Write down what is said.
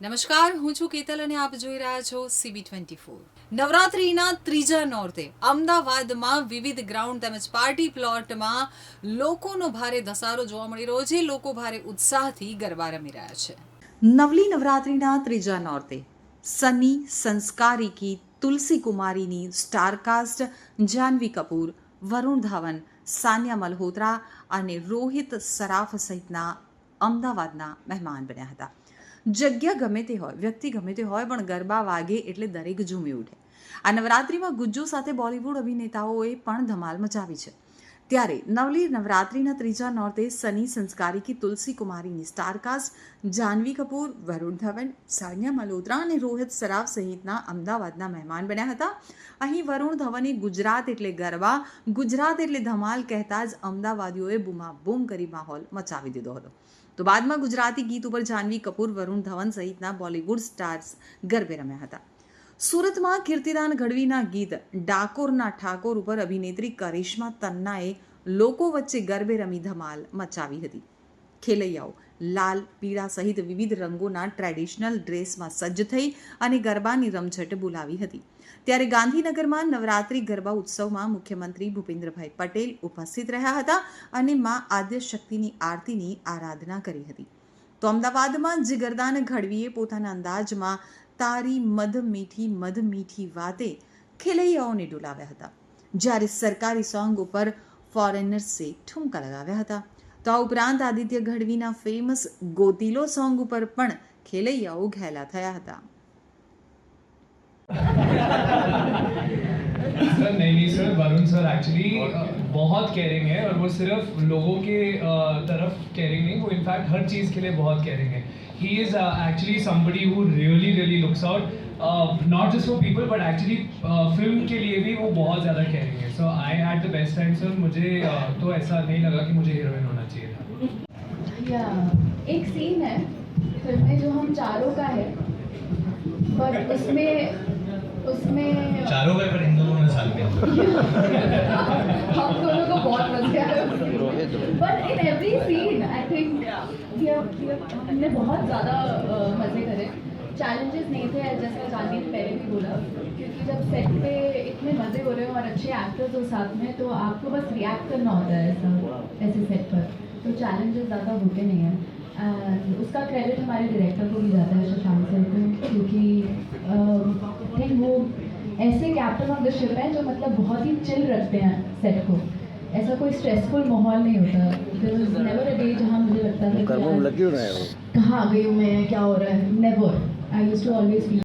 નમસ્કાર, હું છું કેતલ અને આપ જોઈ રહ્યા છો સીબી ટ્વેન્ટી ફોર નવરાત્રિના ત્રીજા નોરતે અમદાવાદમાં વિવિધ ગ્રાઉન્ડ તેમજ પાર્ટી પ્લોટમાં લોકોનો ભારે ધસારો જોવા મળી રહ્યો છે. લોકો ભારે ઉત્સાહથી ગરબા રમી રહ્યા છે. નવલી નવરાત્રિના ત્રીજા નોરતે સની સંસ્કારિકી તુલસી કુમારીની સ્ટારકાસ્ટ જાહ્નવી કપૂર, વરુણ ધવન, સાનિયા મલ્હોત્રા અને રોહિત સરાફ સહિતના અમદાવાદના મહેમાન બન્યા હતા. જગ્યા ગમે તે હોય, વ્યક્તિ ગમે તે હોય, પણ ગરબા વાગે એટલે દરેક ઝૂમી ઉઠે. આ નવરાત્રિમાં ગુજ્જુ સાથે બોલિવૂડ અભિનેતાઓએ પણ ધમાલ મચાવી છે. ત્યારે નવલી નવરાત્રિના ત્રીજા નોરતે સની સંસ્કારિકી તુલસી કુમારીની સ્ટારકાસ્ટ જાહ્નવી કપૂર, વરુણ ધવન, સાનિયા મલોત્રા અને રોહિત સરાફ સહિતના અમદાવાદના મહેમાન બન્યા હતા. અહીં વરુણ ધવને ગુજરાત એટલે ગરબા, ગુજરાત એટલે ધમાલ કહેતા જ અમદાવાદીઓએ બૂમાબૂમ કરી માહોલ મચાવી દીધો હતો. તો બાદમાં ગુજરાતી ગીત ઉપર જાહ્નવી કપૂર, વરુણ ધવન સહિતના બોલિવૂડ સ્ટાર્સ ગરબે રમ્યા હતા. સુરતમાં કીર્તિદાન ગઢવીના ગીત ડાકોરના ઠાકોર ઉપર અભિનેત્રી કરિશ્મા તન્નાએ લોકો વચ્ચે ગરબે રમી ધમાલ મચાવી હતી. ખેલૈયાઓ લાલ, પીળા સહિત વિવિધ રંગોના ટ્રેડિશનલ ડ્રેસમાં સજ્જ થઈ અને ગરબાની રમઝટ બોલાવી હતી. ત્યારે ગાંધીનગરમાં નવરાત્રિ ગરબા ઉત્સવમાં મુખ્યમંત્રી ભૂપેન્દ્રભાઈ પટેલ ઉપસ્થિત રહ્યા હતા અને મા આદ્ય શક્તિની આરતીની આરાધના કરી હતી. તો અમદાવાદમાં જિગરદાન ઘડવીએ પોતાના અંદાજમાં તારી મધ મીઠી મધ મીઠી વાતે ખેલૈયાઓને ડોલાવ્યા હતા. જ્યારે સરકારી સોંગ ઉપર ફોરેનર્સે ઠુમકા લગાવ્યા હતા, તો આ ઉપરાંત આદિત્ય ગઢવીના ફેમસ ગોતીલો સોંગ ઉપર પણ ખેલૈયાઓ ઘેલા થયા હતા. सर नहीं नहीं सर वरुण सर एक्चुअली बहुत केयरिंग है और वो सिर्फ़ लोगों के तरफ़ केयरिंग नहीं वो इनफैक्ट हर चीज़ के लिए बहुत केयरिंग है। He is actually somebody who really really looks out not just for people but actually film के लिए भी वो बहुत ज़्यादा केयरिंग है। So I had the best time sir मुझे अ, तो ऐसा नहीं लगा कि मुझे हीरोइन होना चाहिए था। एक सीन है फ़िल्म में जो हम चारों का है पर उसमें उसमें चारों का पर इन दोनों ने साल में हम दोनों को बहुत मज़ा आया but in every scene I think हमने बहुत ज़्यादा मज़े करे। चैलेंजेस नहीं थे जैसे जानवी ने पहले भी बोला। क्योंकि जब सेट पे इतने मज़े हो रहे हो और अच्छे एक्टर्स हो साथ में तो आपको बस रिएक्ट करना होता है ऐसा ऐसे सेट पर। तो चैलेंजेस ज़्यादा होते नहीं हैं। उसका क्रेडिट हमारे डायरेक्टर को भी कैप्टन ऑफ़ द शिप है जो मतलब बहुत ही चिल रखते हैं सेट को। ऐसा कोई स्ट्रेसफुल माहौल नहीं होता। नेवर अ डे जहाँ मुझे लगता था कि यार, कहाँ गई हूँ मैं क्या हो रहा है? Never I use to always